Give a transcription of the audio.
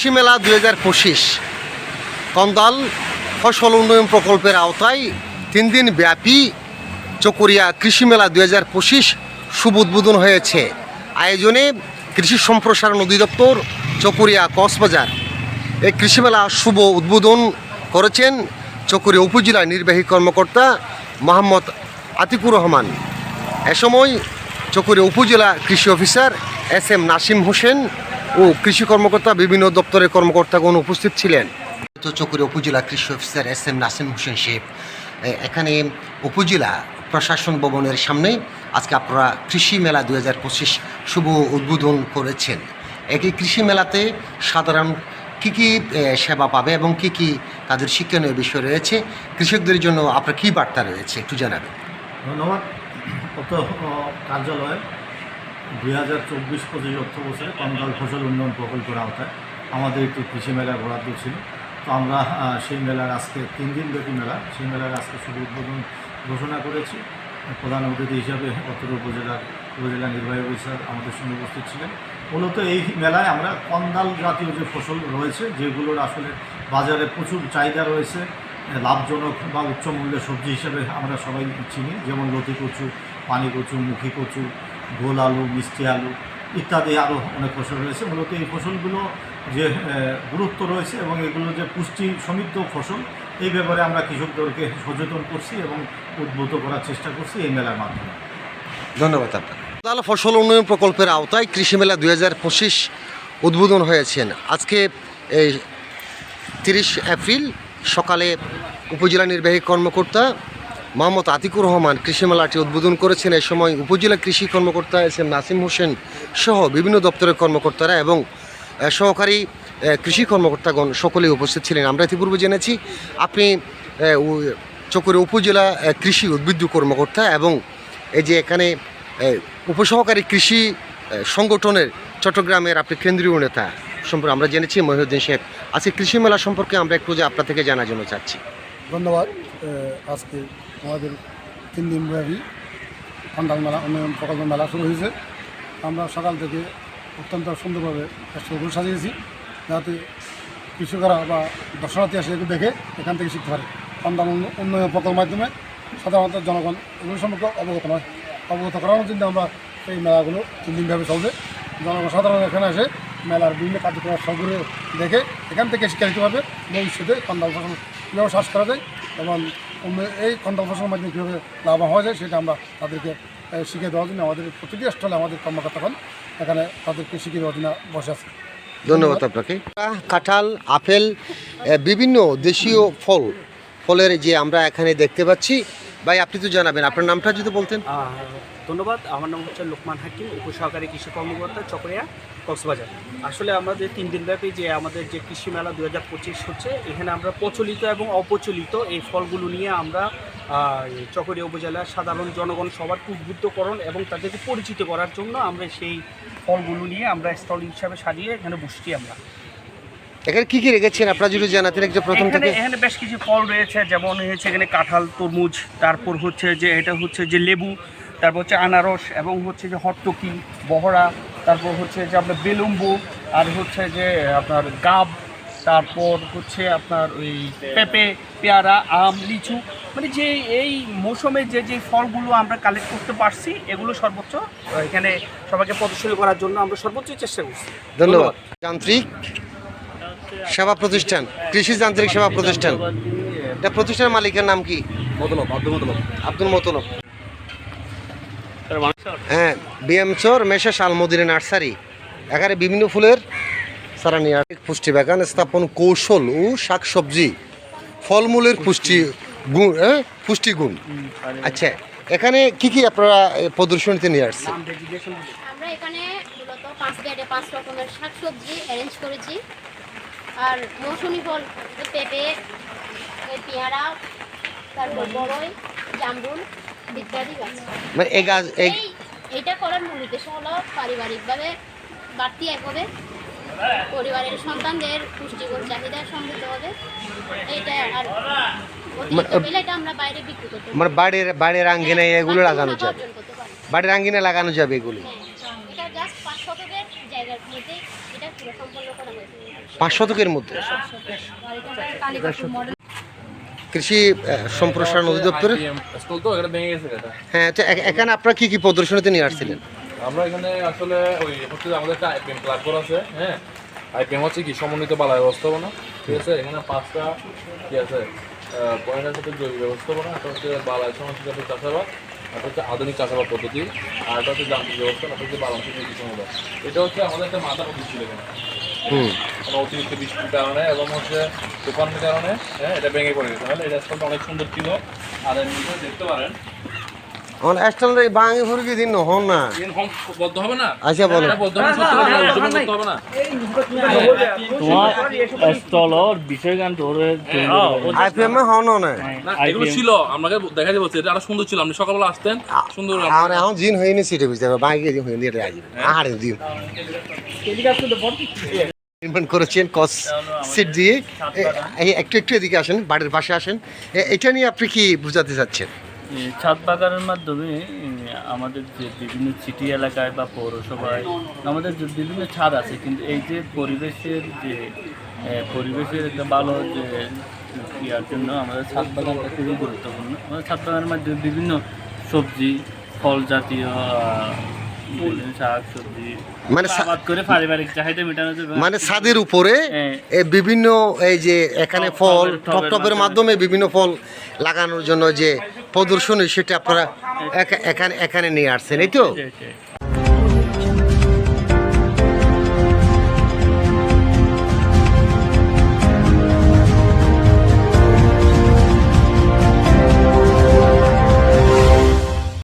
কৃষি মেলা দুই হাজার পঁচিশ। কন্দাল ফসল উন্নয়ন প্রকল্পের আওতায় তিন দিন ব্যাপী চকরিয়া কৃষি মেলা দুই হাজার পঁচিশ শুভ উদ্বোধন হয়েছে। আয়োজনে কৃষি সম্প্রসারণ অধিদপ্তর চকরিয়া কক্সবাজার এই কৃষি মেলা শুভ উদ্বোধন করেছেন চকরিয়া উপজেলা নির্বাহী কর্মকর্তা মোহাম্মদ আতিকুর রহমান। এ সময় চকরিয়া উপজেলা কৃষি officer S M Nasim Hossain ও কৃষি কর্মকর্তা বিভিন্ন দপ্তরের কর্মকর্তাগণ উপস্থিত ছিলেন। তো উপজেলা কৃষি officer S M Nasim Hossain Sheikh এখানে উপজেলা প্রশাসন ভবনের সামনে আজকে আপনারা কৃষি মেলা দু হাজার পঁচিশ শুভ উদ্বোধন করেছেন। একই কৃষি মেলাতে সাধারণ কী কী সেবা পাবে এবং কী কী তাদের শিক্ষণীয় বিষয় রয়েছে কৃষকদের জন্য আপনার কী বার্তা রয়েছে একটু জানাবেন। ধন্যবাদ। কার্যালয়ে দুই হাজার চব্বিশ পঁচিশ অর্থ বছরে ফসল উন্নয়ন প্রকল্পের আওতায় আমাদের একটি কৃষি মেলা বরাদ্দ ছিল। তো আমরা সেই মেলার আজকে তিন দিন ব্যাপী মেলা। সেই মেলার আজকে শুভ উদ্বোধন ঘোষণা করেছি। প্রধান অতিথি হিসাবে অত্র উপজেলার উপজেলা নির্বাহী অফিসার আমাদের সঙ্গে উপস্থিত ছিলেন। মূলত এই মেলায় আমরা কন্দাল জাতীয় যে ফসল রয়েছে, যেগুলোর আসলে বাজারে প্রচুর চাহিদা রয়েছে, লাভজনক বা উচ্চ মূল্যের সবজি হিসেবে আমরা সবাই চিনি, যেমন লতি কচু, পানি কচু, মুখী কচু গোল আলু, মিষ্টি আলু ইত্যাদি আরও অনেক ফসল রয়েছে। মূলত এই ফসলগুলো যে গুরুত্ব রয়েছে এবং এগুলো যে পুষ্টি সমৃদ্ধ ফসল, এই ব্যাপারে আমরা কৃষকদেরকে সচেতন করছি এবং উদ্বুদ্ধ করার চেষ্টা করছি এই মেলার মাধ্যমে। ধন্যবাদ আপনার তাহলে ফসল উন্নয়ন প্রকল্পের আওতায় কৃষি মেলা দুই হাজার পঁচিশ উদ্বোধন হয়েছেন। আজকে এই তিরিশ এপ্রিল সকালে উপজেলা নির্বাহী কর্মকর্তা মোহাম্মদ আতিকুর রহমান কৃষি মেলাটি উদ্বোধন করেছেন। এ সময় উপজেলা কৃষি কর্মকর্তা এস এম নাসিম হোসেন সহ বিভিন্ন দপ্তরের কর্মকর্তারা এবং সহকারী কৃষি কর্মকর্তাগণ সকলেই উপস্থিত ছিলেন। আমরা ইতিপূর্বে জেনেছি, আপনি চকুরে উপজেলা কৃষি উদ্ভিদ কর্মকর্তা এবং এই যে এখানে উপসহকারী কৃষি সংগঠনের চট্টগ্রামের আপনি কেন্দ্রীয় নেতা সম্পর্কে আমরা জেনেছি, মহিউদ্দিন শেখ। আজকে কৃষি মেলা সম্পর্কে আমরা একটু যে আপনার থেকে জানার জন্য চাচ্ছি। ধন্যবাদ আজকে আমাদের তিন দিন ব্যাপী খন্ডাল মেলা, উন্নয়ন প্রকল্প মেলা শুরু হয়েছে। আমরা সকাল থেকে অত্যন্ত সুন্দরভাবে স্টলগুলো সাজিয়েছি, যাতে কৃষকরা বা দর্শনার্থী আসে দেখে এখান থেকে শিখতে পারে। খন্ডাল উন্নয়ন প্রকল্পের মাধ্যমে সাধারণত জনগণ এগুলো সম্পর্কে অবগত নয়। অবগত করানোর জন্য আমরা এই মেলাগুলো তিন দিনভাবে চলবে জনগণ সাধারণ এখানে এসে মেলার বিভিন্ন কার্যক্রম সবগুলো দেখে এখান থেকে শিক্ষা নিতে পারবে। ভবিষ্যতে খন্ডাল ফসল কীভাবে চাষ করা যায় এবং এই খন্ডাল ফসলের মাধ্যমে কীভাবে লাভ হওয়া যায় সেটা আমরা তাদেরকে শিখিয়ে দেওয়ার জন্য আমাদের প্রতিটি স্টলে আমাদের কর্মকর্তাগণ এখানে তাদেরকে শিখিয়ে দেওয়ার জন্য বসে আছে। ধন্যবাদ আপনাকে। কাঁঠাল আপেল বিভিন্ন দেশীয় ফল ফলের যে আমরা এখানে দেখতে পাচ্ছি। ভাই আপনি তো জানাবেন আপনার নামটা যদি বলতেন। ধন্যবাদ। আমার নাম হচ্ছে লোকমান হাকিম উপসহকারী কৃষি কর্মকর্তা চকরিয়া কক্সবাজার। আসলে আমাদের তিন দিনব্যাপী যে আমাদের যে কৃষি মেলা দু হাজার পঁচিশ হচ্ছে এখানে আমরা প্রচলিত এবং অপ্রচলিত এই ফলগুলো নিয়ে আমরা চকরিয়া উপজেলার সাধারণ জনগণ সবার উদ্বুদ্ধকরণ এবং তাদেরকে পরিচিত করার জন্য আমরা সেই ফলগুলো নিয়ে আমরা স্টল হিসাবে সাজিয়ে এখানে বসছি আমরা। এখানে কি কি রেখেছেন? আপনারা যদি জানাতেন একটু প্রথম থেকে। এখানে বেশ কিছু ফল রয়েছে যেমন হচ্ছে এখানে কাঁঠাল তরমুজ তারপর হচ্ছে যে এটা হচ্ছে যে লেবু তারপর হচ্ছে আনারস এবং হচ্ছে যে হট্টকি বহরা তারপর হচ্ছে যে আপনার বেলুম্বু আর হচ্ছে যে আপনার গাব তারপর হচ্ছে আপনার ওই পেঁপে পেয়ারা আম লিচু মানে যে এই মৌসুমে যে যে ফলগুলো আমরা কালেক্ট করতে পারছি এগুলো সর্বোচ্চ এখানে সবাইকে প্রদর্শনী করার জন্য আমরা সর্বোচ্চ চেষ্টা করছি। ধন্যবাদ। যান্ত্রিক সেবা প্রতিষ্ঠান কৃষি যান্ত্রিক সেবা প্রতিষ্ঠান। এটা প্রতিষ্ঠানের মালিকের নাম কি? মতলব আব্দুল মতলব আব্দুল মতলব হ্যাঁ বিএম চর, মেশা, শালমদিনী নার্সারি। এখানে বিভিন্ন ফুলের সারা নিয়ে। পুষ্টি বাগান, স্থাপন কৌশল ও শাকসবজি। ফলমূলের পুষ্টি গুণ হ্যাঁ পুষ্টিগুণ আচ্ছা এখানে কি কি আপনারা প্রদর্শনীতে নিয়ে আসছেন? আমরা এখানে মূলত পাঁচ গাড়ে পাঁচ রকমের শাকসবজি অ্যারেঞ্জ করেছি। আর মৌসুমি ফল পেঁপে, পেয়ারা, তারপর বড়ই, জামরুল ইত্যাদি গাছ। মানে এই গাছ এই এইটা করার মূল উদ্দেশ্য হলো পারিবারিকভাবে বাড়তি এক হবে পরিবারের সন্তানদের পুষ্টিগুণ চাহিদা সমৃদ্ধ হবে। এইটা আর মানে- এটা পারি। মানে বাড়ির বাড়ির আঙ্গিনায় এগুলো লাগানো যাবে। বাড়ির আঙ্গিনায় লাগানো যাবে এগুলি। হ্যাঁ, এটা জাস্ট পাঁচ শতকের মধ্যে? কৃষি সম্প্রসারণ অধিদপ্তরে হ্যাঁ এ- এখানে আপনারা কি কি প্রদর্শনীতে নিয়ে আসছিলেন? আমরা এখানে আসলে ওই হচ্ছে আমাদের একটা আইপিএম প্ল্যাটফর্ম আছে হ্যাঁ? আইপিএম হচ্ছে কি? সমন্বিত বালায় ব্যবস্থাপনা ঠিক আছে? এখানে পাঁচটা কি আছে? পয়েন্ট আছে জৈব ব্যবস্থাপনা একটা হচ্ছে বালায় সমন্বিত চাষাবাদ একটা হচ্ছে আধুনিক চাষাবাদ পদ্ধতি আর একটা হচ্ছে যান্ত্রিক ব্যবস্থা একটা হচ্ছে বালাংশ নীতি এটা হচ্ছে আমাদের একটা মাথা পদ্ধতি ছিল এখানে। কোনো অতিরিক্ত বৃষ্টির কারণে এবং হচ্ছে তুফানের কারণে হ্যাঁ এটা ভেঙে পড়ে গেছে। তাহলে এটা স্টলটা অনেক সুন্দর ছিল। আর এমনিতে দেখতে পারেন। আমার দিন হন না? বদ্ধ হবে না? আচ্ছা বলো। তোমার স্টলর বিষয় গান আইপিএম এ হন এগুলো ছিল আমাকে দেখা যাচ্ছে এটা আরও সুন্দর ছিল। আপনি সকালবেলা আসতেন সুন্দর আর এখন জিন হয়নি সিটে বুঝতে হবে বাঙি দিন হয়নি এটা আসবে আর দিন। নির্মাণ করেছেন কস সিট দিয়ে। এই একটু একটু এদিকে আসেন বাড়ির পাশে আসেন। এটা নিয়ে আপনি কি বোঝাতে চাচ্ছেন? ছাদ বাগানের মাধ্যমে আমাদের যে বিভিন্ন সিটি এলাকায় বা পৌরসভায় আমাদের যে বিভিন্ন ছাদ আছে কিন্তু এই যে পরিবেশের যে পরিবেশের একটা ভালো যে ইয়ার জন্য আমাদের ছাদ বাগানটা খুবই গুরুত্বপূর্ণ। আমাদের ছাদ বাগানের মাধ্যমে বিভিন্ন সবজি ফল জাতীয় মানে মানে ছাদের উপরে হ্যাঁ। বিভিন্ন এই যে এখানে ফল টপটপের টপ টপের মাধ্যমে বিভিন্ন ফল লাগানোর জন্য যে প্রদর্শনী সেটা আপনারা একা- এখানে এখানে নিয়ে আসছেন এই তো এটাই।